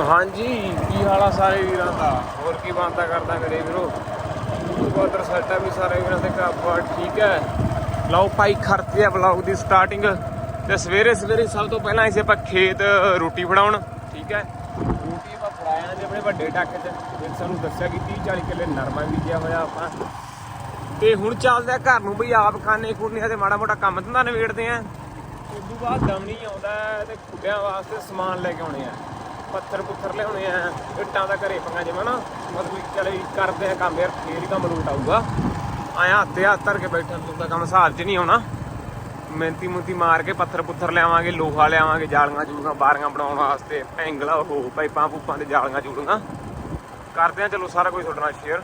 ਹਾਂਜੀ, ਕੀ ਹਾਲ ਆ ਸਾਰੇ ਵੀਰਾਂ ਦਾ? ਹੋਰ ਕੀ ਬਾਤਾਂ ਕਰਦਾ ਮੇਰੇ ਵੀਰੋ? ਉਧਰ ਸਾਡਾ ਵੀ ਸਾਰੇ ਵੀਰਾਂ ਦੇ ਘਰ ਠੀਕ ਹੈ? ਲਓ ਭਾਈ, ਖਰਚੇ ਆ ਵਲੌਗ ਦੀ ਸਟਾਰਟਿੰਗ ਤੇ ਸਵੇਰੇ ਸਵੇਰੇ ਸਭ ਤੋਂ ਪਹਿਲਾਂ ਅਸੀਂ ਆਪਾਂ ਖੇਤ, ਰੋਟੀ ਬਣਾਉਣ, ਠੀਕ ਹੈ? ਰੋਟੀ ਆਪਾਂ ਫੜਾਇਆ ਨੇ ਆਪਣੇ ਵੱਡੇ ਟੱਕ 'ਚ ਫਿਰ ਸਾਨੂੰ ਦੱਸਿਆ ਕਿ 30 40 ਕਿੱਲੇ ਨਰਮਾ ਬੀਜਿਆ ਹੋਇਆ ਆਪਾਂ। ਤੇ ਹੁਣ ਚੱਲਦੇ ਆ ਘਰ ਨੂੰ ਬਈ, ਆਪ ਖਾਣੇ ਖੁਰਨੇ ਤੇ ਮਾੜਾ ਮੋਟਾ ਕੰਮ ਧੰਦਾ ਨਿਬੇੜਦੇ ਆ। ਉਸ ਤੋਂ ਬਾਅਦ ਦਮਣੀ ਆਉਂਦਾ ਹੈ ਤੇ ਖੁੱਡਿਆਂ ਵਾਸਤੇ ਸਮਾਨ ਲੈ ਕੇ ਆਉਣੇ ਆ। ਪੱਥਰ ਪੁੱਥਰ ਲਿਆਉਣੇ ਆ, ਇੱਟਾਂ ਦਾ ਘਰੇ ਪੰਗਾ ਜਿਵੇਂ ਨਾ ਮਤਲਬ ਕਿ ਚੱਲ ਕਰਦੇ ਆ ਕੰਮ ਯਾਰ ਫੇਰ ਹੀ ਕੰਮ ਲੋਟ ਆਊਗਾ। ਆਇਆ ਹੱਥੇ ਹੱਥ ਧਰ ਕੇ ਬੈਠਣ ਤੋਂ ਤਾਂ ਕੰਮ ਹਿਸਾਬ 'ਚ ਨਹੀਂ ਆਉਣਾ। ਮਿਹਨਤੀ ਮੁੰਤੀ ਮਾਰ ਕੇ ਪੱਥਰ ਪੁੱਥਰ ਲਿਆਵਾਂਗੇ, ਲੋਹਾ ਲਿਆਵਾਂਗੇ, ਜਾਲੀਆਂ ਜੂਲੀਆਂ ਬਾਰੀਆਂ ਬਣਾਉਣ ਵਾਸਤੇ ਐਂਗਲਾ ਉਹ, ਪਾਈਪਾਂ ਪੂਪਾਂ ਤੇ ਜਾਲੀਆਂ ਜੂਲੀਆਂ। ਕਰਦੇ ਆ ਚਲੋ ਸਾਰਾ ਕੁਝ ਤੁਹਾਡੇ ਨਾਲ ਸ਼ੇਅਰ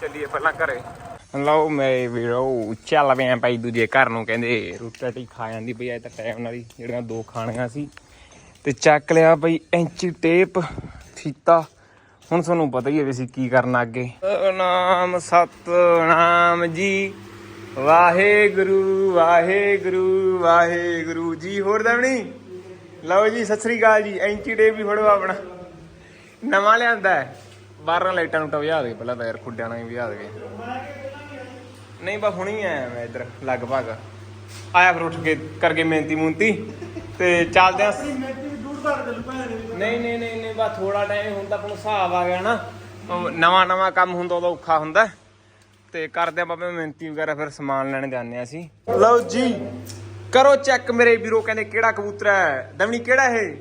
ਚੱਲੀਏ ਪਹਿਲਾਂ ਘਰੇ। ਲਓ ਮੇਰੇ ਵੀਰੋ ਚੱਲ ਪਿਆ ਭਾਈ ਦੂਜੇ ਘਰ ਨੂੰ, ਕਹਿੰਦੇ ਰੋਟੀ ਰਾਟੀ ਖਾ ਜਾਂਦੀ ਪਈ ਐ ਤਾਂ ਟਾਈਮ ਨਾਲ ਹੀ, ਜਿਹੜੀਆਂ ਦੋ ਖਾਣੀਆਂ ਸੀ। ਤੇ ਚੱਕ ਲਿਆ ਬਈ ਐਂਚੀ ਟੇਪ, ਫੀਤਾ। ਹੁਣ ਤੁਹਾਨੂੰ ਪਤਾ ਹੀ ਹੈ ਵੀ ਅਸੀਂ ਕੀ ਕਰਨਾ ਅੱਗੇ। ਨਾਮ ਸਤਨਾਮ ਜੀ। ਵਾਹਿਗੁਰੂ ਵਾਹਿਗੁਰੂ ਵਾਹਿਗੁਰੂ ਜੀ। ਹੋਰ ਦਵਣੀ ਲਓ ਜੀ, ਸਤਿ ਸ੍ਰੀ ਅਕਾਲ ਜੀ। ਐਂਚੀ ਟੇਪ ਵੀ ਫੜੋ ਆਪਣਾ। ਨਵਾਂ ਲਿਆਂਦਾ ਹੈ। ਬਾਹਰਾਂ ਲਾਈਟਾਂ ਨੂੰ ਟਵਿਆ ਦੇ, ਪਹਿਲਾਂ ਤਾਂ ਯਾਰ ਖੁੱਡਿਆਂ ਨਾਲ ਹੀ ਵਿਆਹ ਦੇ। ਨਹੀਂ ਬਸ ਹੁਣੀ ਆਇਆ ਮੈਂ ਇੱਧਰ, ਲਗਭਗ। ਆਇਆ ਫਿਰ ਉੱਠ ਕੇ, ਕਰਕੇ ਮਿਹਨਤੀ ਮੁੰਤੀ ਤੇ ਚੱਲਦੇ ਆ ਨਹੀਂ ਨਹੀਂ ਨਹੀਂ ਨਹੀਂ, ਬਸ ਥੋੜਾ ਟਾਈਮ ਹੁਣ ਤਾਂ ਆਪਾਂ ਨੂੰ ਹਿਸਾਬ ਆ ਗਿਆ ਨਾ। ਨਵਾਂ ਨਵਾਂ ਕੰਮ ਹੁੰਦਾ ਉਦੋਂ ਔਖਾ ਹੁੰਦਾ। ਤੇ ਕਰਦੇ ਆ ਬਾਬੇ ਮਿਹਨਤੀ ਵਗੈਰਾ, ਫਿਰ ਸਮਾਨ ਲੈਣ ਜਾਂਦੇ ਆ ਅਸੀਂ। ਲਓ ਜੀ, ਕਰੋ ਚੈੱਕ ਮੇਰੇ ਵੀਰੋ, ਕਹਿੰਦੇ ਕਿਹੜਾ ਕਬੂਤਰ ਹੈ? ਦਮਣੀ ਕਿਹੜਾ ਇਹ?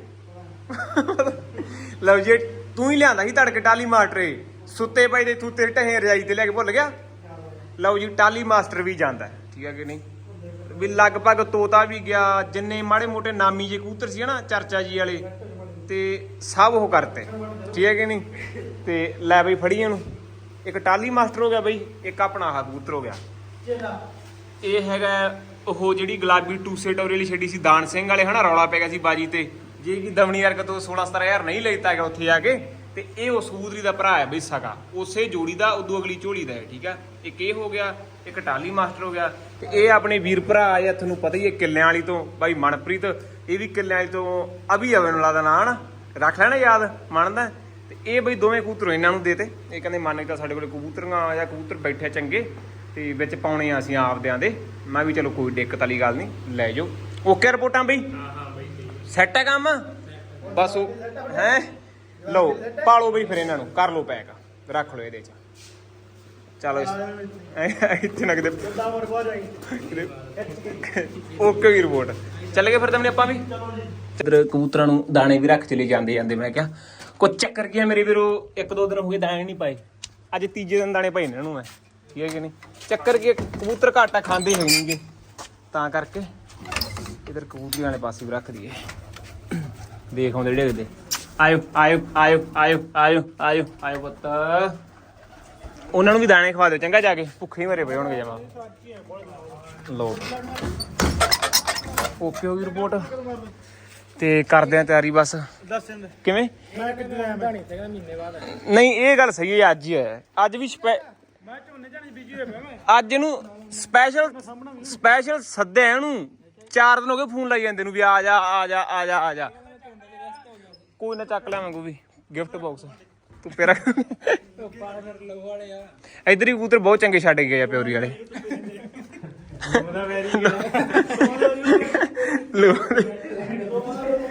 ਲਓ ਜੀ ਤੂੰ ਹੀ ਲਿਆਂਦਾ ਸੀ ਤੜਕੇ ਟਾਲੀ ਮਾਸਟਰੇ। ਸੁੱਤੇ ਪਏ ਦੇ ਤੂੰ ਤੇਰੇ ਢਹੇ ਰਜਾਈ ਤੇ ਲੈ ਕੇ ਭੁੱਲ ਗਿਆ। ਲਓ ਜੀ ਟਾਲੀ ਮਾਸਟਰ ਵੀ ਜਾਂਦਾ ਠੀਕ ਹੈ ਕਿ ਨਹੀਂ? ਵੀ ਲਗਭਗ ਤੋਤਾ ਵੀ ਗਿਆ, ਜਿੰਨੇ ਮਾੜੇ ਮੋਟੇ ਨਾਮੀ ਜੇ ਕਬੂਤਰ ਸੀ ਨਾ ਚਰਚਾ ਜੀ ਵਾਲੇ, ਤੇ ਸਭ ਉਹ ਕਰਤੇ। ਠੀਕ ਹੈ ਕਿ ਨਹੀਂ? ਤੇ ਲੈ ਬਈ ਫੜੀ ਇਹਨੂੰ। ਇੱਕ ਟਾਲੀ ਮਾਸਟਰ ਹੋ ਗਿਆ ਬਈ, ਇੱਕ ਆਪਣਾ ਆਹ ਕਬੂਤਰ ਹੋ ਗਿਆ। ਇਹ ਹੈਗਾ ਉਹ ਜਿਹੜੀ ਗੁਲਾਬੀ ਟੂਸੇ ਟੋਰੇ ਵਾਲੀ ਛੱਡੀ ਸੀ, ਦਾਨ ਸਿੰਘ ਵਾਲੇ ਹਨਾ, ਰੌਲਾ ਪੈ ਗਿਆ ਸੀ ਬਾਜੀ ਤੇ। ਜੇ ਕਿ ਦਮਣੀ ਯਾਰ ਤੋਂ 16 17000 ਨਹੀਂ ਲੈਤਾ ਹੈਗਾ ਉੱਥੇ ਆ ਕੇ, ਤੇ ਇਹ ਉਸ ਸੂਦਰੀ ਦਾ ਭਰਾ ਹੈ ਬਈ ਸਗਾ। ਉਸੇ ਜੋੜੀ ਦਾ, ਉਦੋਂ ਅਗਲੀ ਝੋਲੀ ਦਾ ਹੈ, ਠੀਕ ਆ ਇੱਕ ਇਹ ਹੋ ਗਿਆ ਇੱਕ ਟਾਲੀ ਮਾਸਟਰ ਹੋ ਗਿਆ ਤੇ ਇਹ ਆਪਣੇ ਵੀਰ ਭਰਾ ਆ ਤੁਹਾਨੂੰ ਪਤਾ ਹੀ ਹੈ ਕਿੱਲਿਆਂ ਵਾਲੀ ਤੋਂ ਬਾਈ ਮਨਪ੍ਰੀਤ ਇਹ ਵੀ ਕਿੱਲਿਆਂ ਵਾਲੀ ਤੋਂ ਅਭੀ ਅਵਨ ਵਾਲਾ ਦਾ ਨਾਂ ਨਾ ਰੱਖ ਲੈਣਾ ਯਾਦ ਮੰਨਦਾ। ਤੇ ਇਹ ਬਈ ਦੋਵੇਂ ਕਬੂਤਰ ਇਹਨਾਂ ਨੂੰ ਦੇਤੇ ਇਹ ਕਹਿੰਦੇ ਮੰਨ ਕੇ ਸਾਡੇ ਕੋਲੇ ਕਬੂਤਰੀਆਂ ਆ ਜਾਂ ਕਬੂਤਰ ਬੈਠੇ ਚੰਗੇ ਤੇ ਵਿੱਚ ਪਾਉਣੇ ਆ ਅਸੀਂ ਆਪਦਿਆਂ ਦੇ। ਮੈਂ ਵੀ ਚਲੋ ਕੋਈ ਦਿੱਕਤ ਵਾਲੀ ਗੱਲ ਨਹੀਂ ਲੈ ਜਾਓ। ਓਕੇ ਰਿਪੋਰਟਾਂ ਬਈ? ਸੈੱਟ ਹੈ ਕੰਮ? ਬਸ ਹੈ? ਲਓ ਪਾਲੋ ਬਈ ਫਿਰ ਇਹਨਾਂ ਨੂੰ ਕਰ ਲਓ ਪੈਕ। ਰੱਖ ਲਓ ਇਹਦੇ ਚ। ਚਲੋ ਇੱਥੇ ਨਾ ਕਿਤੇ ਓਕੇ ਵੀ ਰਿਪੋਰਟ ਚੱਲ ਗਏ ਫਿਰ ਤਾਂ ਆਪਾਂ ਵੀ। ਇਧਰ ਕਬੂਤਰਾਂ ਨੂੰ ਦਾਣੇ ਵੀ ਰੱਖ ਚਲੇ ਜਾਂਦੇ ਜਾਂਦੇ ਮੈਂ ਕਿਹਾ ਕੋ ਚੱਕਰ ਗਿਆ ਮੇਰੇ ਵੀਰੋ? ਇੱਕ ਦੋ ਦਿਨ ਹੋ ਗਏ ਦਾਣੇ ਨਹੀਂ ਪਾਏ। ਅੱਜ ਤੀਜੇ ਦਿਨ ਦਾਣੇ ਪਾਏ ਨੇ ਇਹਨਾਂ ਨੂੰ ਮੈਂ। ਠੀਕ ਹੈ ਕਿ ਨਹੀਂ? ਚੱਕਰ ਕੀ ਹੈ, ਕਬੂਤਰ ਘਾਟਾ ਖਾਂਦੇ ਹੈ ਨਹੀਂਗੇ ਤਾਂ ਕਰਕੇ ਇਧਰ ਕਬੂਤਰੀਆਂ ਵਾਲੇ ਪਾਸੇ ਵੀ ਰੱਖ ਦਈਏ। ਦੇਖ ਆਉਂਦੇ ਜਿਹੜੇ ਦੇ ਆਇਓ ਆਇਓ ਆਇਓ ਆਇਓ ਆਇਓ ਆਇਓ ਆਇਓ ਪੁੱਤ। ਉਹਨਾਂ ਨੂੰ ਵੀ ਦਾਣੇ ਖਵਾ ਦਿਓ ਚੰਗਾ ਜਾ ਕੇ। ਭੁੱਖੇ ਹੀ ਮਰੇ ਪਏ ਹੋਣਗੇ ਜਮਾ। ਲੋ ਓਕੇ ਹੋ ਗਈ ਰਿਪੋਰਟ ਤੇ ਕਰਦੇ ਆ ਤਿਆਰੀ ਬਸ। ਕਿਵੇਂ? ਮੈਂ ਕਿੱਥੇ ਆਇਆ ਧਾਣੀ ਤੇ ਮਹੀਨੇ ਬਾਅਦ ਆਇਆ ਨਹੀਂ ਇਹ ਗੱਲ ਸਹੀ ਹੈ ਅੱਜ ਹੀ ਹੈ ਅੱਜ ਵੀ ਸਪੈ ਮੈਂ ਝੋਨੇ ਝਾਣੀ ਬੀਜੀ ਹੋਇਆ ਪਿਆ ਮੈਂ। ਅੱਜ ਇਹਨੂੰ ਸਪੈਸ਼ਲ ਸਪੈਸ਼ਲ ਸੱਦਿਆ ਇਹਨੂੰ। ਚਾਰ ਦਿਨ ਹੋ ਗਏ ਫੋਨ ਲਾਈ ਜਾਂਦੇ ਨੂੰ ਵੀ ਆ ਜਾ ਆ ਜਾ ਆ ਜਾ ਆ ਜਾ। ਕੋਈ ਨਾ ਚੱਕ ਲਿਆਵਾਂਗੇ ਵੀ ਗਿਫਟ ਬਾਕਸ ਤੂੰ ਪੇਰਾ ਲੋ ਇਧਰ ਹੀ ਕਬੂਤਰ ਬਹੁਤ ਚੰਗੇ ਛੱਡ ਗਏ ਆ ਪਿਓਰੀ ਵਾਲੇ। ਲਓ।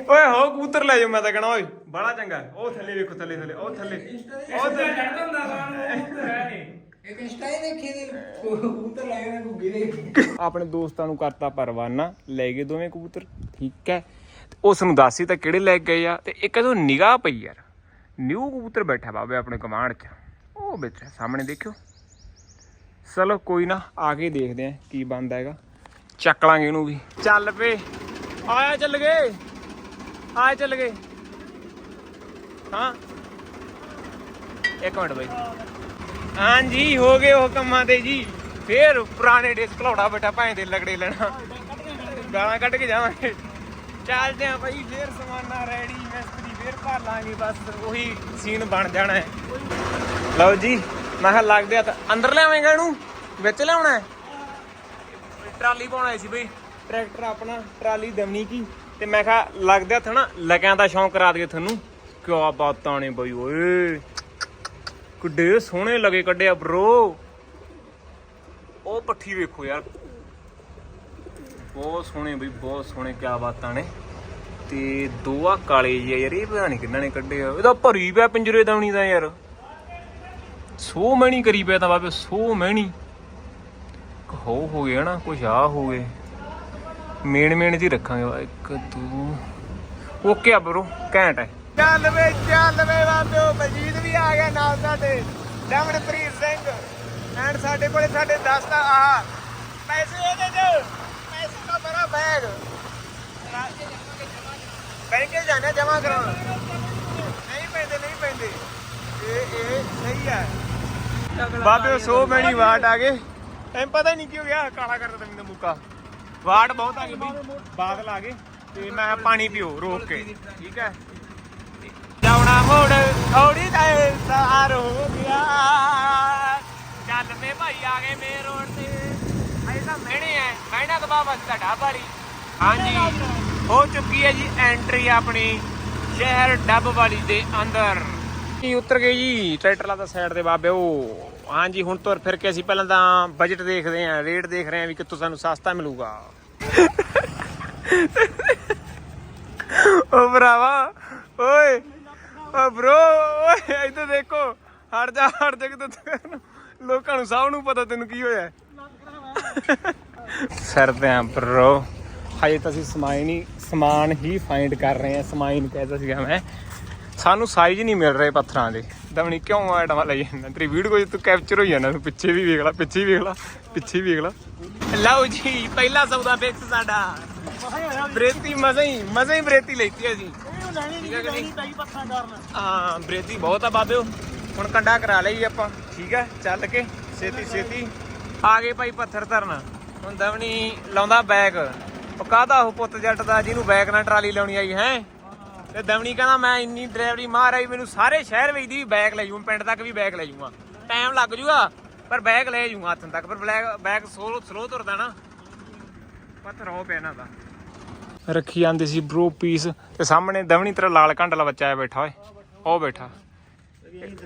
ਓਏ ਹੋ ਕਬੂਤਰ ਲੈ ਜਾ ਮੈਂ ਤਾਂ ਕਹਣਾ ਓਏ ਬੜਾ ਚੰਗਾ। ਉਹ ਥੱਲੇ ਵੇਖੋ ਥੱਲੇ ਥੱਲੇ ਉਹ ਥੱਲੇ। ਉਹ ਥੱਲੇ। ਚੜਦਾ ਹੁੰਦਾ ਇੱਕ ਇੰਸਟਾ ਹੀ ਦੇਖੀ ਦੀ ਕਬੂਤਰ ਲਾਏ ਨੇ ਗੁੱਗੀ ਦੇ। ਆਪਣੇ ਦੋਸਤਾਂ ਨੂੰ ਕਰਤਾ ਪਰਵਾਨਾ ਲੈ ਗਏ ਦੋਵੇਂ ਕਬੂਤਰ ਠੀਕ ਹੈ। ਉਸ ਨੂੰ ਦੱਸੀ ਤਾਂ ਕਿਹੜੇ ਲੈ ਗਏ ਆ ਤੇ ਇੱਕ ਇਹਨੂੰ ਨਿਗਾਹ ਪਈ ਯਾਰ। ਨਿਊ ਕਬੂਤਰ ਬੈਠਾ ਬਾਬੇ ਆਪਣੇ ਕਮਾਂਡ 'ਚ। ਉਹ ਬੈਠਾ ਸਾਹਮਣੇ ਦੇਖਿਓ। ਚਲੋ ਕੋਈ ਨਾ, ਆ ਕੇ ਦੇਖਦੇ ਆ ਕੀ ਬਣਦਾ ਹੈਗਾ। ਚੱਕ ਲਾਂਗੇ ਇਹਨੂੰ ਵੀ। ਚੱਲ ਪਏ। ਆਇਆ ਚੱਲ ਗਏ। ਆਇਆ ਚੱਲ ਗਏ। ਹਾਂ। ਇੱਕ ਮਿੰਟ ਬਾਈ। ਹਾਂਜੀ, ਹੋ ਗਏ ਉਹ ਕੰਮਾਂ ਤੇ ਜੀ। ਫੇਰ ਪੁਰਾਣੇ ਡੇਸ ਘਲੌੜਾ ਬੈਠਾ ਭਾਂ ਦੇ ਲਗੜੇ ਲੈਣਾ। ਗਾਲਾਂ ਕੱਢ ਕੇ ਜਾਵਾਂਗੇ। ਚੱਲਦੇ ਆ ਭਾਈ ਫੇਰ ਸਮਾਨਾ ਰੈਡੀ ਮਿਸਤਰੀ ਫੇਰ ਭਰ ਲਾਂਗੇ, ਬਸ ਉਹੀ ਸੀਨ ਬਣ ਜਾਣਾ ਹੈ। ਲਓ ਜੀ, ਮੈਂ ਕਿਹਾ ਲੱਗਦੇ ਆ ਤਾਂ ਅੰਦਰ ਲਿਆਵੇਂਗਾ ਇਹਨੂੰ, ਵਿੱਚ ਲਿਆਉਣਾ ਹੈ। ਟਰਾਲੀ ਪਾਉਣਾ ਸੀ ਬਈ, ਟਰੈਕਟਰ ਆਪਣਾ, ਟਰਾਲੀ ਦਮਨੀ ਕੀ। ਤੇ ਮੈਂ ਕਿਹਾ ਲੱਗਦੇ ਹੱਥ ਨਾ ਲਗਿਆਂ ਦਾ ਸ਼ੌਂਕ ਕਰਾ ਦਈਏ ਤੁਹਾਨੂੰ। ਕਿਆ ਬਾਤਾਂ ਨੇ ਬਈ, ਓਏ। ਕਿੱਡੇ ਸੋਹਣੇ ਲਗੇ ਕੱਢਿਆ ਬ్రో ਉਹ ਪੱਠੀ ਵੇਖੋ ਯਾਰ। ਬਹੁਤ ਸੋਹਣੇ ਬਈ, ਬਹੁਤ ਸੋਹਣੇ, ਕਿਆ ਬਾਤਾਂ ਨੇ। ਤੇ ਦੋ ਆ ਕਾਲੇ ਜਿਹੇ ਆ ਯਾਰ, ਇਹ ਪਤਾ ਨਹੀਂ ਕਿੰਨਾ ਨੇ ਕੱਢੇ ਆ। ਇਹਦਾ ਭਰੀ ਪਿਆ ਪਿੰਜਰੇ ਦਾਉਣੀ ਦਾ ਯਾਰ। ਸੋ ਮਹਿਣੀ ਕਰੀ ਪਿਆ ਤਾਂ ਬਾਬੇ, ਸੋ ਮਹਿਣੀ। ਹੋ ਹੋ ਗਿਆ ਨਾ ਕੁਛ ਆ ਹੋ ਗਏ। ਮੇਨ ਮੇਨ ਜੀ ਰੱਖਾਂਗੇ ਇੱਕ, ਦੋ। ਓਕੇ ਆ ਬ్రో ਘੈਂਟ ਹੈ ਚੱਲ ਵੇ ਚੱਲ ਵੇ ਬਾਬਿਓ ਮਜੀਦ ਵੀ ਆ ਗਿਆ ਨਾਲ ਸਾਡੇ। ਦਮਨਪ੍ਰੀਤ ਸਿੰਘ ਐਂਡ ਸਾਡੇ ਕੋਲੇ ਸਾਡੇ 10 ਦਾ ਆ ਪੈਸੇ ਇਹਦੇ ਚ, ਪੈਸੇ ਦਾ ਮੇਰਾ ਬੈਗ ਬੈਂਕੇ ਜਾਣਾ ਜਮਾ ਕਰਾਉਣ। ਨਹੀਂ ਪੈਂਦੇ ਨਹੀਂ ਪੈਂਦੇ। ਇਹ ਇਹ ਸਹੀ ਹੈ ਬਾਬੇ ਸੋ ਮੈਣੀ ਵਾਟ ਆ ਗਏ। ਐਂ ਪਤਾ ਹੀ ਨਹੀਂ ਕੀ ਹੋ ਗਿਆ ਕਾਲਾ ਕਰ ਦਿੱਤਾ ਮੈਨੂੰ ਮੁੱਕਾ। ਵਾਟ ਬਹੁਤ ਆ ਗਏ ਬਈ ਬਾਦਲ ਆ ਗਏ ਤੇ ਮੈਂ ਪਾਣੀ ਪੀਓ ਰੋਕ ਕੇ। ਠੀਕ ਹੈ? ਜਾਉਣਾ ਮੋੜ ਥੋੜੀ ਦਾ ਸਾਰ ਹੋ ਗਿਆ। ਚੱਲ ਮੇ ਭਾਈ ਆ ਗਏ ਮੇ ਰੋਡ ਤੇ। ਐਸਾ ਮਹਿਣੇ ਐ ਮਹਿਣਾ ਤੋਂ ਬਾਬਾ ਤੁਹਾਡਾ ਭਾਰੀ। ਹਾਂਜੀ। ਹੋ ਚੁੱਕੀ ਹੈ ਜੀ ਐਂਟਰੀ ਆਪਣੀ ਸ਼ਹਿਰ ਡੱਬ ਵਾਲੀ ਦੇ ਅੰਦਰ। ਜੀ ਉਤਰ ਗਏ ਜੀ ਟਰੈਕਟਰ ਲਾਦਾ ਸਾਈਡ ਤੇ ਬਾਬੇ ਉਹ ਹਾਂਜੀ, ਹੁਣ ਤੁਰ ਫਿਰ ਕੇ ਅਸੀਂ ਪਹਿਲਾਂ ਤਾਂ ਬਜਟ ਦੇਖਦੇ ਆਂ ਰੇਟ ਦੇਖ ਰਹੇ ਆਂ ਵੀ ਕਿੱਥੋਂ ਸਾਨੂੰ ਸਸਤਾ ਮਿਲੂਗਾ। ਓ ਭਰਾਵਾ, ਓਏ, ਓ ਬ్రో ਓਏ, ਇੱਧਰ ਦੇਖੋ, ਹਟ ਜਾ ਹਟ ਜਾ ਕਿਤੇ ਲੋਕਾਂ ਨੂੰ ਸਭ ਨੂੰ ਪਤਾ ਤੈਨੂੰ ਕੀ ਹੋਇਆ। ਸਰਦੇ ਆ bro ਹਜੇ ਤਾਂ ਅਸੀਂ ਸਮਾਨ ਹੀ ਸਮਾਨ ਹੀ ਫਾਈਂਡ ਕਰ ਰਹੇ ਆਂ ਸਮਾਨ ਕਹਿੰਦਾ ਸੀਗਾ ਮੈਂ। ਸਾਨੂੰ ਸਾਈਜ਼ ਨਹੀਂ ਮਿਲ ਰਹੇ ਪੱਥਰਾਂ ਦੇ। ਦਮਣੀ ਕਿਉਂ ਆਟਮਾ ਲਈ ਜਾਂਦਾ ਤੇਰੀ ਵੀਡੀਓ ਚ ਤੂੰ ਕੈਪਚਰ ਹੋਈ ਜਾਂਦਾ, ਤੂੰ ਪਿੱਛੇ ਵੀ ਵੇਖ ਲੈ, ਪਿੱਛੇ ਵੀ ਵੇਖ ਲੈ, ਪਿੱਛੇ ਵੀ ਵੇਖ ਲੈ। ਲਓ ਜੀ, ਪਹਿਲਾ ਸੌਦਾ ਫਿਕਸ ਸਾਡਾ। ਬਰੇਤੀ ਮਜ਼ਾ ਹੀ ਮਜ਼ਾ ਹੀ ਬਰੇਤੀ ਲੈਤੀ ਅਸੀਂ। ਹਾਂ, ਬ੍ਰੇਤੀ ਬਹੁਤ ਆ ਬਾਬਿਓ ਹੁਣ ਕੰਡਾ ਕਰਾ ਲਈ ਆਪਾਂ। ਠੀਕ ਹੈ ਚੱਲ ਕੇ ਛੇਤੀ ਛੇਤੀ ਆ ਗਏ ਭਾਈ ਪੱਥਰ ਧਰਨ। ਹੁਣ ਦਵਣੀ ਲਾਉਂਦਾ ਬੈਗ ਪਕਾਦਾ ਉਹ ਪੁੱਤ ਜੱਟ ਦਾ ਜਿਹਨੂੰ ਬੈਗ ਨਾਲ ਟਰਾਲੀ ਲਾਉਣੀ ਆਈ ਹੈ? ਤੇ ਦਵਣੀ ਕਹਿੰਦਾ, ਮੈਂ ਇੰਨੀ ਡਰਾਈਵਰੀ ਮਾਰ ਆਈ ਮੈਨੂੰ ਸਾਰੇ ਸ਼ਹਿਰ ਵਿੱਚ ਦੀ ਬੈਗ ਲੈ ਜੂ ਪਿੰਡ ਤੱਕ ਵੀ ਬੈਗ ਲੈ ਜੂਗਾ ਟਾਈਮ ਲੱਗ ਜੂਗਾ, ਪਰ ਬੈਗ ਲੈ ਜੂਗਾ ਹੱਥ ਤੱਕ, ਪਰ ਬੈਗ ਬੈਗ ਸਲੋ ਸਲੋ ਤੁਰਦਾ ਨਾ। ਪੱਥਰ ਹੋ ਪਿਆ ਇਹਨਾਂ ਦਾ। ਰੱਖੀ ਜਾਂਦੀ ਸੀ ਬ్రో ਪੀਸ ਤੇ ਸਾਹਮਣੇ ਦਵਣੀ ਤੇਰਾ ਲਾਲ ਘੰਟਲਾ ਬੱਚਾ ਆ ਬੈਠਾ, ਓਏ। ਉਹ ਬੈਠਾ।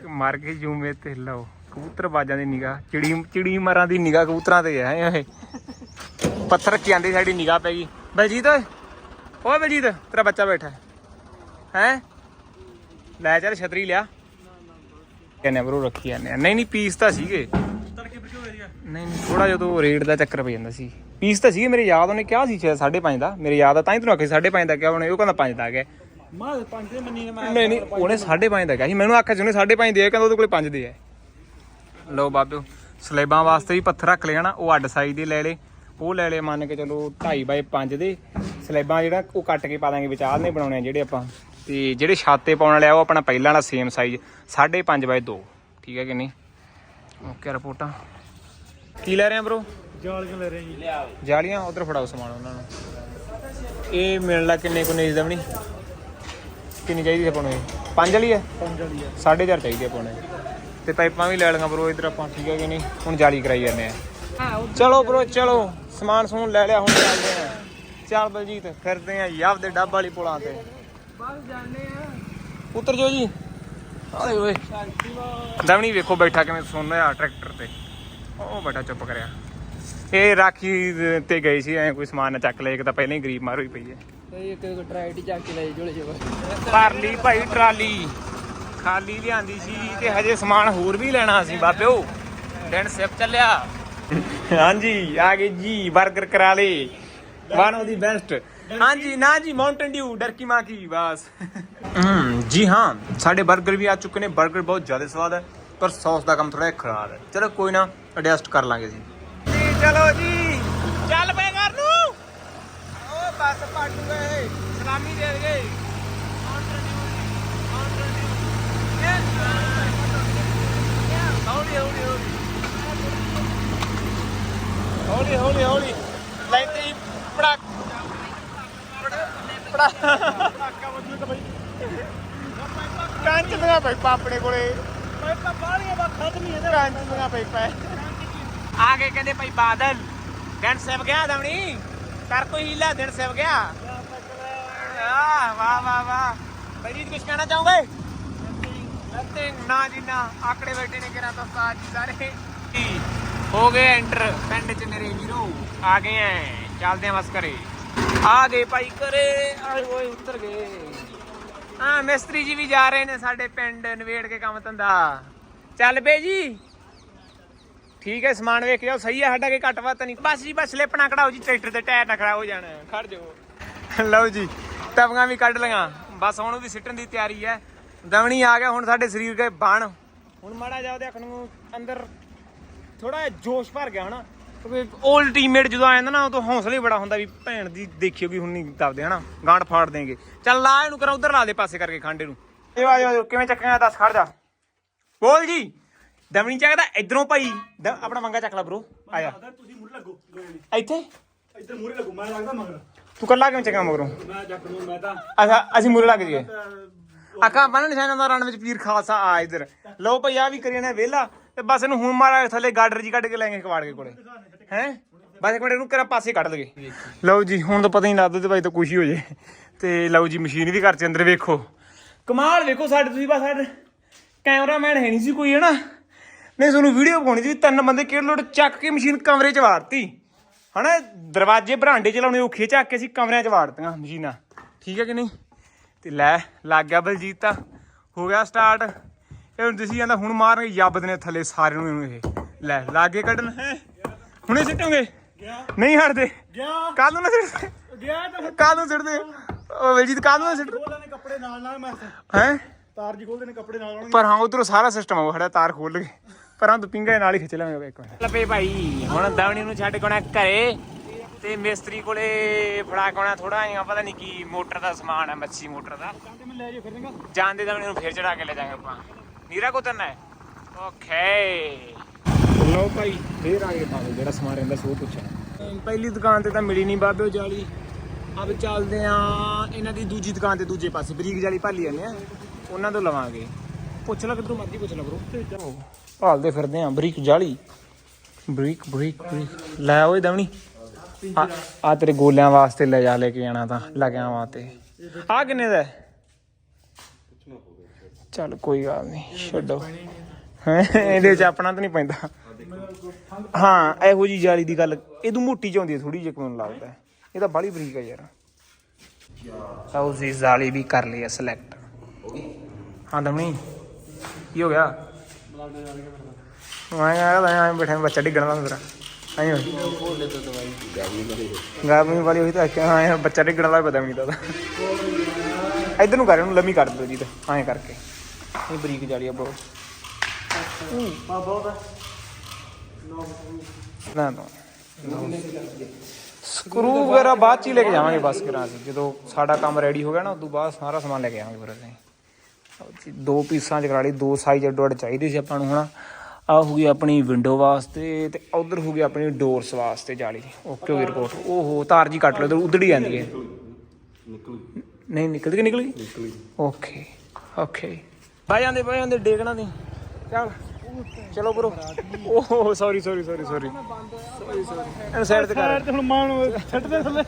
ਮਰ ਕੇ ਜੂਮੇ ਤੇ, ਲਓ। ਕਬੂਤਰ ਬਾਜਾਂ ਦੀ ਨਿਗਾਹ ਚਿੜੀ ਚਿੜੀ ਮਰਾਂ ਦੀ ਨਿਗਾਹ ਕਬੂਤਰਾਂ ਤੇ ਹੈ ਇਹ। ਪੱਥਰ ਜਾਂਦੀ ਸਾਡੀ ਨਿਗਾਹ ਪੈ ਗਈ। ਬਲਜੀਤ ਓਏ ਓਏ ਬਲਜੀਤ ਤੇਰਾ ਬੱਚਾ ਬੈਠਾ ਹੈ। ਹੈ? ਲੈ ਚੱਲ ਛਤਰੀ ਲਿਆ। ਕਹਿੰਨੇ ਬਰੋ ਰੱਖੀ ਜਾਂਦੇ ਨਹੀਂ ਨਹੀਂ ਪੀਸ ਤਾਂ ਸੀਗੇ। ਨਹੀਂ ਨਹੀਂ ਥੋੜਾ ਜਦੋਂ ਰੇਟ ਦਾ ਚੱਕਰ ਪੈ ਜਾਂਦਾ ਸੀ। ਪੀਸ ਤਾਂ ਸੀਗੇ ਮੇਰੇ ਯਾਦ ਉਹਨੇ ਕਿਹਾ ਸੀ ਸ਼ਾਇਦ 5.5 ਦਾ। ਮੇਰੇ ਯਾਦ ਆ ਤਾਂ ਹੀ ਤੈਨੂੰ ਆਖਿਆ 5.5 ਦਾ। ਕਿਹਾ ਉਹਨੇ ਉਹ ਕਹਿੰਦਾ 5 ਦਾ ਗਿਆ। ਮਾਂ ਪੰਜ ਦੇ ਮੰਨੀ ਨੇ ਮੈਂ। ਨਹੀਂ ਨਹੀਂ ਉਹਨੇ 5.5 ਦਾ ਕਿਹਾ ਸੀ। ਮੈਨੂੰ ਆਖਿਆ ਸੀ ਉਹਨੇ 5.5 ਦੇ ਕਹਿੰਦਾ ਉਹਦੇ ਕੋਲੇ 5 ਦੇ ਆ। ਲੋ ਬਾਬਿਓ ਸਲੇਬਾਂ ਵਾਸਤੇ ਵੀ ਪੱਥਰ ਰੱਖ ਲਿਆ ਨਾ ਉਹ ਅੱਡ ਸਾਈਜ਼ ਦੇ ਲੈ ਲੇ ਉਹ ਲੈ ਲੇ ਮੰਨ ਕੇ ਚਲੋ 2.5 ਬਾਈ 5 ਦੇ। ਸਲੇਬਾਂ ਜਿਹੜਾ ਉਹ ਕੱਟ ਕੇ ਪਾ ਦਾਂਗੇ ਵਿਚਾਰ ਨੇ ਬਣਾਉਣੇ ਜਿਹੜੇ ਆਪਾਂ। ਤੇ ਜਿਹੜੇ ਛਾਤੇ ਪਾਉਣ ਵਾਲੇ ਆ ਉਹ ਆਪਣਾ ਪਹਿਲਾਂ ਵਾਲਾ ਸੇਮ ਸਾਈਜ਼ 5.5 ਬਾਈ 2 ਠੀਕ ਹੈ ਕਿ ਨਹੀਂ? ਓਕੇ ਰਿਪੋਰਟਾਂ। ਕੀ ਲੈ ਰਹੇ ਆ ਬ్రో ਜਾਲ ਕਿਉਂ ਲੈ ਰਹੇ ਜੀ? ਜਾਲੀਆਂ ਉਧਰ ਫੜਾਓ ਸਮਾਨ ਉਹਨਾਂ ਨੂੰ। ਇਹ ਮਿਲਣਾ ਕਿੰਨੇ ਕੁ ਨੇ ਦਵਣੀ ਕਿੰਨੀ ਚਾਹੀਦੀ ਹੈ ਆਪਾਂ ਨੂੰ ਇਹ? ਪੰਜ ਵਾਲੀ ਹੈ? ਪੰਜ ਵਾਲੀ ਆ 4.5 ਚਾਹੀਦੀ ਆਪਾਂ ਨੂੰ ਤੇ ਪਾਈਪਾਂ ਵੀ ਲੈ ਲਈਆਂ ਬ్రో ਇਧਰ ਆਪਾਂ ਠੀਕ ਹੈ ਕਿ ਨਹੀਂ? ਹੁਣ ਜਾਲੀ ਕਰਾਈ ਜਾਂਦੇ ਆ। ਚਲੋ ਬ్రో ਚਲੋ। ਸਮਾਨ ਸਮੂਨ ਲੈ ਲਿਆ ਹੁਣ ਚੱਲਦੇ ਆ। ਚੱਲ ਬਲਜੀਤ ਫਿਰਦੇ ਆ ਯਾਵ ਦੇ ਡੱਬ ਵਾਲੀ ਪੁਲਾਂ ਤੇ। ਬਾਹਰ ਜਾਣੇ ਆ। ਉਤਰ ਜਾਓ ਜੀ। ਆਏ ਓਏ। ਦਵਣੀ ਵੇਖੋ ਬੈਠਾ ਕਿਵੇਂ ਸੁਣ ਰਿਹਾ ਟਰੈਕਟਰ ਤੇ। ਉਹ ਬੈਠਾ ਚੁੱਪ ਕਰਿਆ। ਇਹ ਰਾਖੀ ਤੇ ਗਈ ਸੀ ਐ ਕੋਈ ਸਮਾਨ ਨਾ ਚੱਕ ਲੈ ਇੱਕ ਤਾਂ ਪਹਿਲਾਂ ਹੀ ਗਰੀਬ ਮਾਰ ਹੋਈ ਪਈ ਹੈ। ਕੋਈ ਇੱਕ ਟਰਾਈਟੀ ਚੱਕ ਕੇ ਲੈ ਜੋਲੇ ਜਵਾ ਭਰ ਲਈ ਭਾਈ ਟਰਾਲੀ। ਖਾਲੀ ਲਿਆਂਦੀ ਸੀ ਤੇ ਹਜੇ ਸਮਾਨ ਹੋਰ ਵੀ ਲੈਣਾ ਸੀ ਬਾਬਿਓ। ਦਿਨ ਸਿਪ ਚੱਲਿਆ। ਹਾਂਜੀ ਆ ਗਏ ਜੀ 버ਗਰ ਕਰਾ ਲੇ ਵਨ ਆਫ ਦੀ ਬੈਸਟ ਹਾਂਜੀ ਨਾ ਜੀ ਮਾਊਂਟਨ ਡਿਊ ਡਰਕੀ ਮਾਂ ਕੀ ਬਸ ਜੀ ਹਾਂ ਸਾਡੇ 버ਗਰ ਵੀ ਆ ਚੁੱਕੇ ਨੇ। 버ਗਰ ਬਹੁਤ ਜ਼ਿਆਦਾ ਸਵਾਦ ਹੈ ਪਰ ਸੌਸ ਦਾ ਕੰਮ ਥੋੜਾ ਖਰਾਬ ਹੈ। ਚਲੋ ਕੋਈ ਨਾ ਐਡਜਸਟ ਕਰ ਲਾਂਗੇ ਜੀ। ਚਲੋ ਜੀ। ਚੱਲ ਪਏ ਘਰ ਨੂੰ। ਉਹ ਬੱਸ ਪਾਟੂ ਸਲਾਮੀ ਦੇ ਗਏ ਹੌਲੀ ਹੌਲੀ ਹੌਲੀ। ਹੌਲੀ ਹੌਲੀ ਲੈਂਦੇ ਹੀ ਪੜਾਕ ਪੜਾ। ਕਾਕਾ ਤਾਂ ਬਈ ਕੰਚ ਦੀਆਂ ਪਾਈਪਾਂ ਆਪਣੇ ਕੋਲੇ। ਪਾਈਪਾਂ ਬਾਹਲੀਆਂ ਬਾ ਖਤਮ ਹੀ ਇਹਦੇ ਕੰਚ ਦੀਆਂ ਪਾਈਪਾਂ ਆ ਕੇ ਕਹਿੰਦੇ ਭਾਈ ਬਾਦਲ। ਦਿਨ ਸਿਵ ਗਿਆ ਦਮਣੀ ਕਰ ਕੋਈ ਹੀਲਾ, ਦਿਨ ਸਿਵ ਗਿਆ। ਵਾਹ ਵਾਹ ਵਾਹ। ਭਾਈ ਕੁਝ ਕਹਿਣਾ ਚਾਹੋਗੇ? ਨਥਿੰਗ ਨਾ ਜੀ ਨਾ ਆਕੜੇ ਬੈਠੇ ਨੇ ਕਿਰਾ ਤਾਂ ਉਸਤਾਦ ਸਾਰੇ। ਹੋ ਗਏ ਐਂਟਰ ਪਿੰਡ ਚ ਮੇਰੇ ਵੀਰੋ, ਆ ਗਏ ਐ, ਚੱਲਦੇ ਆ ਬਸ ਕਰੇ ਆ ਗਏ ਭਾਈ ਕਰੇ ਆਏ ਓਏ ਉੱਤਰ ਗਏ। ਹਾਂ, ਮਿਸਤਰੀ ਜੀ ਵੀ ਜਾ ਰਹੇ ਨੇ ਸਾਡੇ ਪਿੰਡ ਨਵੇੜ ਕੇ ਕੰਮ ਧੰਦਾ। ਚੱਲ ਬੇ ਜੀ। ਠੀਕ ਹੈ ਸਮਾਨ ਵੇਖ ਜਾਓ ਸਹੀ ਹੈ ਸਾਡਾ ਕੋਈ ਘੱਟ ਵੱਧ ਤਾਂ ਨਹੀਂ। ਬਸ ਜੀ, ਬਸ ਸਲਿੱਪ ਨਾ ਕਢਾਓ ਜੀ, ਟਰੈਕਟਰ ਤੇ ਟਾਇਰ ਨਾ ਖਰਾਬ ਹੋ ਜਾਣ, ਖੜ ਜਾਓ। ਲਓ ਜੀ, ਤਵੀਆਂ ਵੀ ਕੱਢ ਲਈਆਂ। ਬਸ ਹੁਣ ਉਹਦੀ ਸਿੱਟਣ ਦੀ ਤਿਆਰੀ ਹੈ ਦਵਣੀ ਆ ਗਿਆ ਹੁਣ ਸਾਡੇ ਸਰੀਰ ਦੇ ਬਣ। ਹੁਣ ਮਾੜਾ ਜਾ ਉਹਦੇ ਅੱਖ ਨੂੰ ਅੰਦਰ ਥੋੜਾ ਜਿਹਾ ਜੋਸ਼ ਭਰ ਗਿਆ ਹਨਾ। ਕਿਉਂਕਿ 올 ਟੀਮਮੇਟ ਜਦੋਂ ਆ ਜਾਂਦਾ ਨਾ ਉਦੋਂ ਹੌਸਲਾ ਹੀ ਬੜਾ ਹੁੰਦਾ ਵੀ ਭੈਣ ਦੀ ਦੇਖਿਓ ਕਿ ਹੁਣ ਨਹੀਂ ਦਬਦੇ ਹਨਾ ਗਾਂਡ ਫਾੜ ਦੇਂਗੇ ਚੱਲ ਲਾ ਇਹਨੂੰ ਕਰਾਂ ਉਧਰ ਲਾ ਦੇ ਪਾਸੇ ਕਰਕੇ ਖਾਂਡੇ ਨੂੰ। ਇਹ ਆ ਜਾ ਕਿਵੇਂ ਚੱਕਾਂਗਾ ਦੱਸ ਖੜ ਜਾ। ਬੋਲ ਜੀ ਦਮਣੀ ਚੱਕਦਾ ਇਧਰੋਂ ਭਾਈ ਦ- ਆਪਣਾ ਮੰਗਾ ਚੱਕ ਲੈ ਬ్రో ਆ ਜਾ। ਅਗਰ ਤੁਸੀਂ ਲੱਗੋ ਇੱਥੇ? ਇੱਧਰ ਮੂਰੇ ਲੱਗੋ ਮੈਂ ਲੱਗਦਾ ਮਗਰ। ਤੂੰ ਕੱਲਾ ਕਿਵੇਂ ਚੱਕਾਂ ਮਗਰੋਂ? ਮੈਂ ਜੱਟ ਨੂੰ ਮੈਂ ਤਾਂ ਅੱਛਾ ਅਸੀਂ ਮੂਰੇ ਲੱਗ ਜੀਏ ਆਖਾਂ ਬੰਨ ਨਿਸ਼ਾਨਾਂ ਦਾ ਰਣ ਵਿੱਚ ਪੀਰ ਖਾਲਸਾ ਆ ਇਧਰ। ਲਓ ਭਈ ਆ ਵੀ ਕਰੀ ਨੇ ਵਿਹਲਾ, ਤੇ ਬਸ ਇਹਨੂੰ ਹੁਣ ਮਾਰਾ ਥੱਲੇ ਗਾਡਰ ਜੀ ਕੱਢ ਕੇ ਲੈਂਗੇ ਕਵਾੜ ਕੇ ਕੋਲੇ। ਹੈ? ਬਸ ਇੱਕ ਮਿੰਟ, ਇਹਨੂੰ ਕਰਾ ਪਾਸੇ ਕੱਢ ਲਗੇ ਲਓ ਜੀ, ਹੁਣ ਤਾਂ ਪਤਾ ਹੀ ਨਹੀਂ ਲੱਗਦਾ ਤੇ ਭਾਈ ਤਾਂ ਕੁਛ ਹੀ ਹੋ ਜੇ। ਤੇ ਲਓ ਜੀ, ਮਸ਼ੀਨ ਵੀ ਘਰ ਚ ਅੰਦਰ ਵੇਖੋ। ਕਮਾਲ ਵੇਖੋ ਸਾਡੇ ਤੁਸੀਂ ਬਸ ਸਾਡੇ। ਕੈਮਰਾਮੈਨ ਹੈ ਨਹੀਂ ਸੀ ਕੋਈ, ਹਨਾ? ਨਹੀਂ ਤੁਹਾਨੂੰ ਵੀਡੀਓ ਪਾਉਣੀ ਸੀ ਤਿੰਨ ਬੰਦੇ ਕਿਹੜੇ ਲੋੜ ਚੱਕ ਕੇ ਮਸ਼ੀਨ ਕਮਰੇ ਚ ਵਾੜਤੀ ਹਨਾ? ਦਰਵਾਜ਼ੇ ਬਰਾਂਡੇ ਚ ਲਾਉਣੇ ਔਖੇ ਚੱਕ ਕੇ ਅਸੀਂ ਕਮਰਿਆਂ ਚ ਵਾਰਤੀਆਂ ਮਸ਼ੀਨਾਂ। ਠੀਕ ਹੈ ਕਿ ਨਹੀਂ? ਤੇ ਲੈ ਲੱਗ ਗਿਆ ਬਲਜੀਤ ਤਾਂ। ਹੋ ਗਿਆ ਸਟਾਰਟ ਇਹ ਹੁਣ ਤੁਸੀਂ ਕਹਿੰਦਾ ਹੁਣ ਮਾਰਾਂਗੇ ਯੱਬ ਨੇ ਥੱਲੇ ਸਾਰਿਆਂ ਨੂੰ ਇਹਨੂੰ ਇਹ ਲੈ ਲਾਗੇ ਕੱਢਣ। ਹੈ? ਹੁਣੇ ਸਿੱਟੋਗੇ? ਨਹੀਂ ਹਟਦੇ। ਗਿਆ। ਕੱਲ ਨੂੰ ਨਾ ਸਿੱਟਦੇ ਗਿਆ ਤਾਂ ਕੱਲ ਨੂੰ ਸਿੱਟਦੇ ਉਹ ਬਲਜੀਤ ਕੱਲ ਨੂੰ ਨਾ ਸਿੱਟ। ਖੋਲਦੇ ਨੇ ਕੱਪੜੇ ਨਾਲ ਨਾਲ ਮੈਂ। ਹੈ? ਤਾਰ ਜੀ ਖੋਲਦੇ ਨੇ ਕੱਪੜੇ ਨਾਲ ਨਾਲ। ਪਰ ਹਾਂ ਉਧਰੋਂ ਸਾਰਾ ਸਿਸਟਮ ਆ ਸਾਡਾ ਤਾਰ ਖੋਲ ਕੇ। ਪਰ ਹਾਂ ਤੂੰ ਪਿੰਗਾ ਨਾਲ ਹੀ ਖਿੱਚ ਲਾਂਗੇ ਇੱਕ ਮਿੰਟ। ਲੱਪੇ ਭਾਈ ਹੁਣ ਦਾਵਣੀ ਨੂੰ ਛੱਡ ਕੋਣਾ ਘਰੇ। ਤੇ ਮਿਸਤਰੀ ਕੋਲੇ ਫੜਾ ਕੋਣਾ ਥੋੜਾ ਜਿਹਾ ਪਤਾ ਨਹੀਂ ਕੀ ਮੋਟਰ ਦਾ ਸਮਾਨ ਹੈ ਮੱਛੀ ਮੋਟਰ ਦਾ। ਜਾਂਦੇ ਮੈਂ ਲੈ ਜਾ ਫਿਰ ਚੜਾ ਕੇ ਲੈ ਜਾਾਂਗੇ ਆਪਾਂ। ਨੀਰਾ ਕੋ ਤਰਨਾ ਹੈ? ਓਕੇ। ਲੋ ਭਾਈ ਫੇਰ ਆ ਗਏ ਬਾਬੇ ਜਿਹੜਾ ਸਮਾਨ ਰਹਿੰਦਾ ਸੋ ਪੁੱਛਣਾ ਪਹਿਲੀ ਦੁਕਾਨ ਤੇ ਤਾਂ ਮਿਲੀ ਨਹੀਂ ਬਾਬੇ ਜਾਲੀ ਅਬ ਚੱਲਦੇ ਆ ਇਹਨਾਂ ਦੀ ਦੂਜੀ ਦੁਕਾਨ ਤੇ ਦੂਜੇ ਪਾਸੇ ਬਰੀਕ ਜਾਲੀ ਭਾਲੀ ਜਾਂਦੇ ਆ। ਉਹਨਾਂ ਤੋਂ ਲਵਾਂਗੇ। ਪੁੱਛ ਲੈ ਕਿੱਧਰੋਂ ਮਰਜ਼ੀ ਪੁੱਛ ਲੈ ਬਰੋ। ਭਾਲਦੇ ਫਿਰਦੇ ਆ ਬਰੀਕ ਜਾਲੀ। ਬਰੀਕ ਬਰੀਕ ਬਰੀਕ। ਲੈ ਓਏ ਦਵਣੀ। ਆ ਤੇਰੇ ਗੋਲਿਆਂ ਵਾਸਤੇ ਲੈ ਜਾ ਲੈ ਕੇ ਆਣਾ ਤਾਂ ਲੱਗਿਆ ਵਾਸਤੇ। ਆ ਕਿੰਨੇ ਦਾ ਹੈ? ਚੱਲ ਕੋਈ ਗੱਲ ਨਹੀਂ ਛੱਡੋ। ਹੈਂ, ਇਹਦੇ ਚ ਆਪਣਾ ਤਾਂ ਨਹੀਂ ਪੈਂਦਾ। ਹਾਂ ਇਹੋ ਜੀ ਜਾਲੀ ਦੀ ਗੱਲ ਇਹਦੂ ਮੋਟੀ ਚ ਆਉਂਦੀ ਹੈ ਥੋੜੀ ਜਿਹੀ ਮੈਨੂੰ ਲੱਗਦਾ ਹੈ। ਇਹ ਤਾਂ ਬਾਲੀ ਬਰੀਕ ਹੈ ਯਾਰ। ਸਾਊ ਜੀ ਜਾਲੀ ਵੀ ਕਰ ਲਈ ਹੈ ਸਿਲੈਕਟ ਹਾਂ ਦਮਣੀ ਕੀ ਹੋ ਗਿਆ? ਮੈਂ ਆਇਆ ਐਂ ਬੈਠਾ ਬੱਚਾ ਡਿੱਗਣ ਲੱਗ ਮੇਰਾ ਐਂ ਹੋਈ ਗਾਮੀ ਵਾਲੀ ਹੋਈ ਤਾਂ ਕਿਹਾ ਆਇਆ ਬੱਚਾ ਡਿੱਗਣ ਲੱਗ ਪਤਾ ਨਹੀਂ ਤਾਂ ਇਧਰ ਨੂੰ ਕਰ, ਇਹਨੂੰ ਲੰਮੀ ਕਰ ਦਿਓ ਜੀ ਤਾਂ ਐਂ ਕਰਕੇ। ਇਹ ਬਰੀਕ ਜਾਲੀ ਆ ਬ్రో ਆ ਬਹੁਤ। ਹੈ ਨਾ ਨਾ ਸਕਰੂ ਵਗੈਰਾ ਬਾਅਦ ਚ ਹੀ ਲੈ ਕੇ ਜਾਵਾਂਗੇ ਬਸ ਕਰਾਂ ਅਸੀਂ, ਜਦੋਂ ਸਾਡਾ ਕੰਮ ਰੈਡੀ ਹੋ ਗਿਆ ਨਾ, ਉਦੋਂ ਬਾਅਦ ਸਾਰਾ ਸਮਾਨ ਲੈ ਕੇ ਆਵਾਂਗੇ ਫਿਰ ਅਸੀਂ। ਦੋ ਪੀਸਾਂ ਚ ਕਰਾ ਲਈ ਦੋ ਸਾਈਜ਼ ਅੱਡੋ ਅੱਡ ਚਾਹੀਦੇ ਸੀ ਆਪਾਂ ਨੂੰ, ਹਨਾ। ਆ ਹੋ ਗਈ ਆਪਣੀ ਵਿੰਡੋ ਵਾਸਤੇ ਤੇ ਉਧਰ ਹੋ ਗਈ ਆਪਣੀ ਡੋਰਸ ਵਾਸਤੇ ਜਾਲੀ। ਓਕੇ ਹੋ ਗਈ ਰਿਪੋਰਟ ਓਹੋ ਤਾਰ ਜੀ ਕੱਟ ਲਓ ਉਧਰ ਉਧੜੀ ਜਾਂਦੀ ਹੈ। ਨਹੀਂ ਨਿਕਲ ਗਈ ਨਿਕਲ? ਗਈ ਓਕੇ ਓਕੇ ਬਹਿ ਜਾਂਦੇ ਬਹਿ ਜਾਂਦੇ ਡੇਗਣਾ ਨਹੀਂ। ਚੱਲ ਚਲੋ ਬਰੋ। ਓਹ ਸੌਰੀ ਸੌਰੀ ਸੌਰੀ ਸੌਰੀ ਇਹਨੂੰ ਸਾਈਡ ਤੇ ਕਰ। ਤੇ ਹੁਣ ਮਾਂ ਨੂੰ ਛੱਡ ਦੇ ਥੱਲੇ।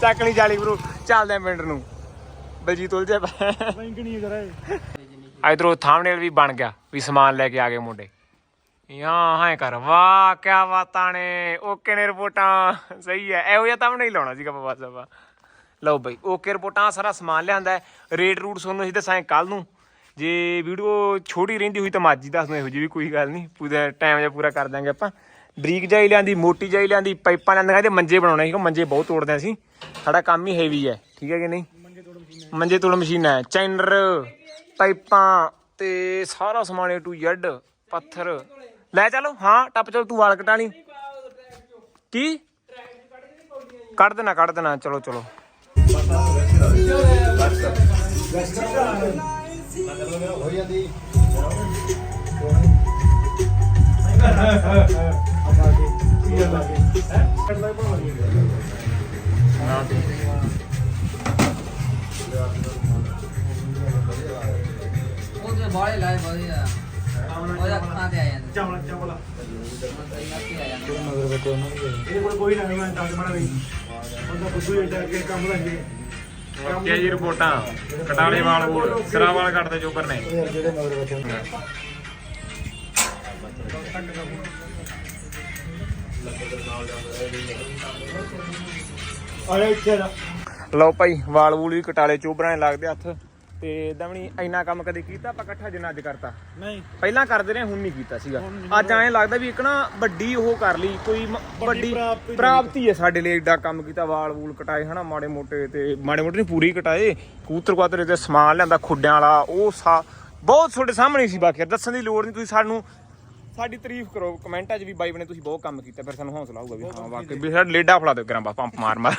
ਚੱਕ ਲਈ ਜਾਲੀ ਬਰੋ। ਚੱਲਦੇ ਆ ਪਿੰਡ ਨੂੰ। ਬਲਜੀਤ ਉਲਝਿਆ ਬੈਂਕਣੀ ਜਰਾ ਇਧਰੋਂ ਥੰਬਨੇਲ ਵੀ ਬਣ ਗਿਆ ਵੀ ਸਮਾਨ ਲੈ ਕੇ ਆ ਗਏ ਮੁੰਡੇ। ਯਾ ਹਾਂ ਕਰ ਵਾਹ ਕੀ ਬਾਤਾਂ ਨੇ। ਓਕੇ ਨੇ ਰਿਪੋਰਟਾਂ, ਸਹੀ ਹੈ। ਇਹੋ ਜਿਹਾ ਤਾਂ ਨਹੀਂ ਲਾਉਣਾ ਸੀਗਾ ਬਸ ਆਪਾਂ ਲਓ ਬਈ, ਓਕੇ ਰਿਪੋਰਟਾਂ, ਸਾਰਾ ਸਮਾਨ ਲਿਆਂਦਾ ਹੈ। ਰੇਟ ਰੂਟ ਤੁਹਾਨੂੰ ਅਸੀਂ ਦੱਸਾਂਗੇ ਕੱਲ ਨੂੰ। ਜੇ ਵੀਡੀਓ ਛੋਟੀ ਰਹਿੰਦੀ ਹੋਈ ਤਾਂ ਮਾਜੀ ਦੱਸ ਦੋ ਇਹੋ ਜਿਹੀ ਵੀ ਕੋਈ ਗੱਲ ਨਹੀਂ। ਪੂਰਾ ਟਾਈਮ ਜਿਹਾ ਪੂਰਾ ਕਰ ਦਾਂਗੇ ਆਪਾਂ। ਬਰੀਕ ਜਾਈ ਲਿਆਂਦੀ, ਮੋਟੀ ਜਾਈ ਲਿਆਂਦੀ, ਪਾਈਪਾਂ ਲਿਆਂਦੀਆਂ ਤੇ ਮੰਜੇ ਬਣਾਉਣੇ ਸੀ ਮੰਜੇ ਬਹੁਤ ਤੋੜਦੇ ਸੀ ਸਾਡਾ ਕੰਮ ਹੀ ਹੈਵੀ ਹੈ, ਠੀਕ ਹੈ ਕਿ ਨਹੀਂ? ਮੰਜੇ ਤੋੜ ਮਸ਼ੀਨਾਂ ਹੈ, ਚੈਨਰ, ਪਾਈਪਾਂ ਤੇ ਸਾਰਾ ਸਮਾਨ A to Z, ਪੱਥਰ ਲੈ ਚਲੋ, ਹਾਂ, ਟੱਪ ਚਲ, ਤੂੰ ਵਾਲ ਕਟਾ ਲਈ। ਕੀ? ਕੱਢ ਦੇਣਾ ਕੱਢ ਦੇਣਾ, ਚਲੋ ਚਲੋ। ਉਹਦੇ ਬਾਲੇ ਲਾਏ ਵਧੀਆ। ਉਹਦਾ ਤੇ ਆ ਜਾਂਦੇ। ਚਾਵਲਾ ਚਾਵਲਾ ਅੱਖਾਂ ਤੇ ਆ ਜਾਂਦੇ ਇਹਦੇ ਕੋਲ ਕੋਈ ਨਾ ਮੈਂ ਦੱਸ ਮਣਾ ਨਹੀਂ ਉਹਦਾ ਬੁੱਧੂ ਜਿਹੜਾ ਅੱਗੇ ਕੰਮ ਲੱਗੇ। ਓਕੇ ਜੀ ਰਿਪੋਰਟਾਂ। ਕਟਾਲੇ ਵਾਲ ਬੂਲ ਸਿਰਾ ਵਾਲ ਕੱਟਦੇ ਚੋਬਰ ਨੇ। ਜਿਹੜੇ ਮਗਰ ਇੱਥੇ ਲਓ ਭਾਈ ਵਾਲ ਵੂਲ ਵੀ ਕਟਾਲੇ ਚੋਬਰਾਂ ਨੇ ਲੱਗਦੇ ਹੱਥ। ਤੇ ਇਦਾਂ ਵੀ ਨਹੀਂ ਇੰਨਾ ਕੰਮ ਕਦੇ ਕੀਤਾ ਆਪਾਂ ਇਕੱਠਾ ਜਿੰਨਾ ਅੱਜ ਕਰਤਾ? ਨਹੀਂ। ਪਹਿਲਾਂ ਕਰਦੇ ਰਹੇ ਹੁਣ ਨਹੀਂ ਕੀਤਾ ਸੀਗਾ। ਅੱਜ ਐਂ ਲੱਗਦਾ ਵੀ ਇੱਕ ਨਾ ਵੱਡੀ ਉਹ ਕਰ ਲਈ ਕੋਈ ਮ- ਵੱਡੀ ਪ੍ਰਾਪਤੀ ਹੈ ਸਾਡੇ ਲਈ ਏਡਾ ਕੰਮ ਕੀਤਾ ਵਾਲ ਵੂਲ ਕਟਾਏ ਹਨਾ ਮਾੜੇ ਮੋਟੇ ਤੇ ਮਾੜੇ ਮੋਟੇ ਨਹੀਂ ਪੂਰੀ ਕਟਾਏ ਕੂਤਰ ਕੁਆਤਰੇ ਤੇ ਸਮਾਨ ਲਿਆਂਦਾ ਖੁੱਡਿਆਂ ਵਾਲਾ ਉਹ ਸਾ ਬਹੁਤ ਤੁਹਾਡੇ ਸਾਹਮਣੇ ਸੀ ਬਾਕੀ ਦੱਸਣ ਦੀ ਲੋੜ ਨਹੀਂ ਤੁਸੀਂ ਸਾਨੂੰ ਸਾਡੀ ਤਾਰੀਫ ਕਰੋ ਕਮੈਂਟਾਂ 'ਚ ਵੀ ਬਾਈ ਬਣੇ ਤੁਸੀਂ ਬਹੁਤ ਕੰਮ ਕੀਤਾ ਫਿਰ ਸਾਨੂੰ ਹੌਸਲਾ ਹੋਊਗਾ ਵੀ ਹਾਂ ਵਾਕਈ ਵੀ ਸਾਡਾ ਲੇਡਾ ਫੜਾ ਦਿਓ ਕਰਾਂ ਬਸ ਪੰਪ ਮਾਰ ਮਾਰ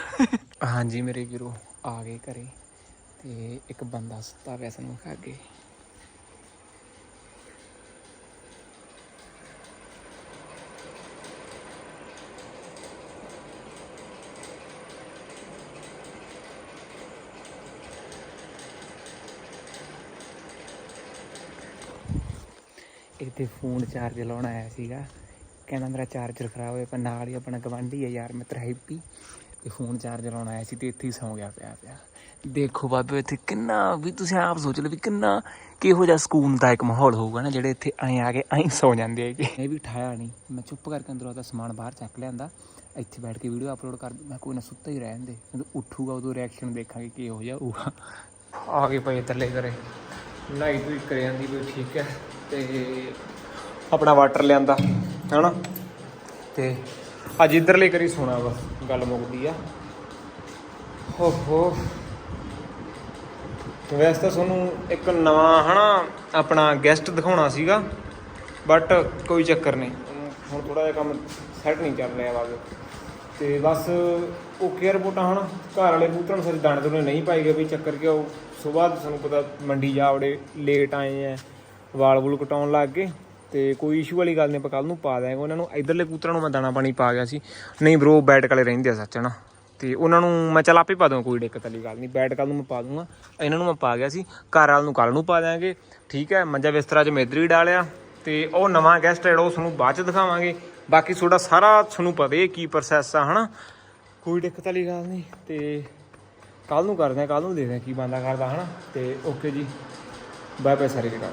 ਹਾਂਜੀ ਮੇਰੇ ਵੀਰੋ ਆ ਗਏ ਘਰੇ। ਤੇ ਇੱਕ ਬੰਦਾ ਸੁੱਤਾ ਪਿਆ ਸਾਨੂੰ ਖਾ ਕੇ। ਇੱਥੇ ਫੋਨ ਚਾਰਜ ਲਾਉਣ ਆਇਆ ਸੀਗਾ। ਕਹਿੰਦਾ ਮੇਰਾ ਚਾਰਜਰ ਖਰਾਬ ਹੋਇਆ ਪਰ ਨਾਲ ਹੀ ਆਪਣਾ ਗਵਾਂਢੀ ਹੈ ਯਾਰ, ਮਿੱਤਰ ਹੈਪੀ। ਤੇ ਫੋਨ ਚਾਰਜ ਲਾਉਣ ਆਇਆ ਸੀ ਤੇ ਇੱਥੇ ਹੀ ਸੌਂ ਗਿਆ ਪਿਆ ਪਿਆ। ਦੇਖੋ ਬਾਬੇ, ਇੱਥੇ ਕਿੰਨਾ ਵੀ ਤੁਸੀਂ ਆਪ ਸੋਚ ਲਓ ਵੀ ਕਿੰਨਾ ਕਿਹੋ ਜਿਹਾ ਸਕੂਨ ਦਾ ਇੱਕ ਮਾਹੌਲ ਹੋਊਗਾ ਨਾ, ਜਿਹੜੇ ਇੱਥੇ ਐਂ ਆ ਕੇ ਐਂ ਸੌ ਜਾਂਦੇ ਹੈਗੇ। ਇਹ ਵੀ ਠਾਇਆ ਨਹੀਂ ਮੈਂ ਚੁੱਪ ਕਰਕੇ ਅੰਦਰੋਂ ਦਾ ਸਮਾਨ ਬਾਹਰ ਚੱਕ ਲਿਆਂਦਾ। ਇੱਥੇ ਬੈਠ ਕੇ ਵੀਡੀਓ ਅਪਲੋਡ ਕਰ ਮੈਂ ਕੋਈ ਨਾ ਸੁੱਤਾ ਹੀ ਰਹਿਣ ਦੇ। ਜਦੋਂ ਉੱਠੂਗਾ, ਉਦੋਂ ਰਿਐਕਸ਼ਨ ਦੇਖਾਂਗੇ ਕਿਹੋ ਜਿਹਾ ਹੋਊਗਾ। ਆ ਗਏ ਭਾਈ ਥੱਲੇ ਕਰੇ ਲਾਈਟ ਤੂੰ ਕਰੇ ਜਾਂਦੀ ਵੀ ਠੀਕ ਹੈ। ਤੇ ਆਪਣਾ ਵਾਟਰ ਲਿਆਂਦਾ, ਹਨਾ? ਤੇ ਅੱਜ ਇਧਰਲੇ ਕਰੀ ਸੋਣਾ ਵਾ। ਗੱਲ ਮੁੱਕਦੀ ਆ। ਹੋ ਹੋ ਵੈਸੇ ਤਾਂ ਤੁਹਾਨੂੰ ਇੱਕ ਨਵਾਂ, ਹਨਾ, ਆਪਣਾ ਗੈਸਟ ਦਿਖਾਉਣਾ ਸੀਗਾ ਬਟ ਕੋਈ ਚੱਕਰ ਨਹੀਂ। ਹੁਣ ਥੋੜਾ ਜਿਹਾ ਕੰਮ ਸੈੱਟ ਨਹੀਂ ਚੱਲ ਰਿਹਾ ਵਾਗੇ ਤੇ ਬਸ ਓਕੇ ਰਿਪੋਰਟਾਂ ਹੁਣ ਘਰ ਵਾਲੇ ਕਬੂਤਰਾਂ ਨੂੰ ਫਿਰ ਦਾਣੇ ਦੋਨੇ ਨਹੀਂ ਪਾਈ ਗਏ, ਵੀ ਚੱਕਰ ਕਿ ਉਹ ਸਵੇਰ ਤੁਹਾਨੂੰ ਪਤਾ ਮੰਡੀ ਜਾ ਵੜੇ ਲੇਟ ਆਏ ਆ, ਵਾਲ ਵੂਲ ਕਟਾਉਣ ਲੱਗ ਗਏ। ਤੇ ਕੋਈ ਇਸ਼ੂ ਵਾਲੀ ਗੱਲ ਨਹੀਂ, ਆਪਾਂ ਕੱਲ ਨੂੰ ਪਾ ਦਿਆਂਗੇ। ਉਹਨਾਂ ਨੂੰ, ਇਧਰਲੇ ਕਬੂਤਰਾਂ ਨੂੰ ਮੈਂ ਦਾਣਾ ਪਾਣੀ ਪਾ ਗਿਆ ਸੀ। ਨਹੀਂ ਬ్రో ਬੈਟ ਕਾਲੇ ਰਹਿੰਦੇ ਆ, ਸੱਚ ਨਾ ਤੇ ਉਹਨਾਂ ਨੂੰ ਮੈਂ ਚੱਲ ਆਪੇ ਪਾ ਦੂੰਗਾ, ਕੋਈ ਦਿੱਕਤ ਵਾਲੀ ਗੱਲ ਨਹੀਂ। ਬੈਟ ਕੱਲ ਨੂੰ ਮੈਂ ਪਾ ਦੂੰਗਾ। ਇਹਨਾਂ ਨੂੰ ਮੈਂ ਪਾ ਗਿਆ ਸੀ। ਘਰ ਵਾਲ ਨੂੰ ਕੱਲ ਨੂੰ ਪਾ ਦਿਆਂਗੇ। ਠੀਕ ਹੈ, ਮੰਜਾ ਬਿਸਤਰਾ 'ਚ ਮੇਦਰੀ ਡਾਲਿਆ। ਤੇ ਉਹ ਨਵਾਂ ਗੈਸਟ ਜਿਹੜਾ, ਉਹ ਤੁਹਾਨੂੰ ਬਾਅਦ 'ਚ ਦਿਖਾਵਾਂਗੇ। ਬਾਕੀ ਤੁਹਾਡਾ ਸਾਰਾ ਤੁਹਾਨੂੰ ਪਤਾ ਹੀ ਹੈ ਕੀ ਪ੍ਰੋਸੈਸ ਆ, ਹਨਾ? ਕੋਈ ਦਿੱਕਤ ਵਾਲੀ ਗੱਲ ਨਹੀਂ। ਤੇ ਕੱਲ ਨੂੰ ਕਰਦੇ ਆ ਕੱਲ ਨੂੰ ਦੇਖਦੇ ਆ ਕੀ ਬੰਦਾ ਕਰਦਾ, ਹਨਾ? ਤੇ ਓਕੇ ਜੀ। ਬਾਏ ਬਾਏ ਸਾਰੇ ਜਗ੍ਹਾ